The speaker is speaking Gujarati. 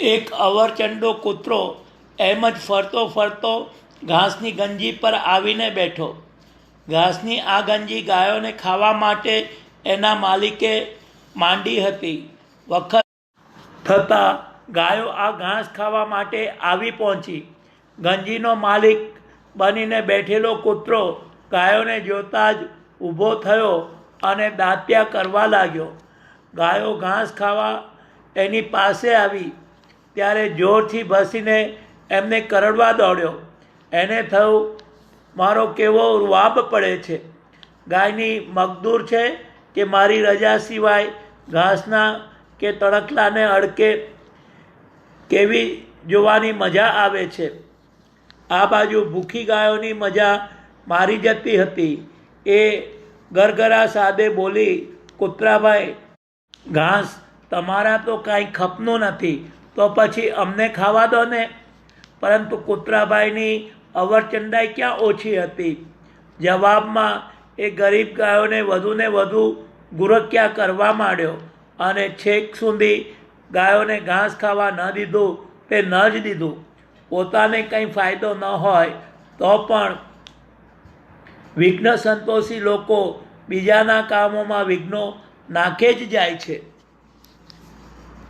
એક અવરચંડો કૂતરો એમ જ ફરતો ફરતો ઘાસની ગંજી પર આવીને બેઠો. ઘાસની આ ગંજી ગાયોને ખાવા માટે એના માલિકે માંડી હતી. વખત થતાં ગાયો આ ઘાસ ખાવા માટે આવી પહોંચી. ગંજીનો માલિક બનીને બેઠેલો કૂતરો ગાયોને જોતાં જ ઊભો થયો અને દાંત્યા કરવા લાગ્યો. ગાયો ઘાસ ખાવા એની પાસે આવી. ત્યારે જોરથી ભસીને એમને કરડવા દોડ્યો. એને થયું, મારો કેવો વાબ પડે છે? ગાયની મગદૂર છે કે મારી રજા સિવાય ઘાસના કે તણખલાને અડકે કેવી જોવાની મજા આવે છે? આ બાજુ ભૂખી ગાયોની મજા મારી જતી હતી. એ ગરગરા સાદે બોલી, કૂતરાભાઈ, ઘાસ તમારા તો કાંઈ ખપનું નથી. તો પછી અમને ખાવા દો ને. પરંતુ કૂતરાભાઈની અવરચંડાઈ ક્યાં ઓછી હતી? જવાબમાં, એ ગરીબ ગાયોને વધુને વધુ ગુરક્યા કરવા માંડ્યો અને છેક સુધી ગાયોને ઘાસ ખાવા ન દીધું તે ન જ દીધું. પોતાને કંઈ ફાયદો ન હોય તો પણ વિઘ્ન સંતોષી લોકો બીજાના કામોમાં વિઘ્નો નાખે જ જાય છે.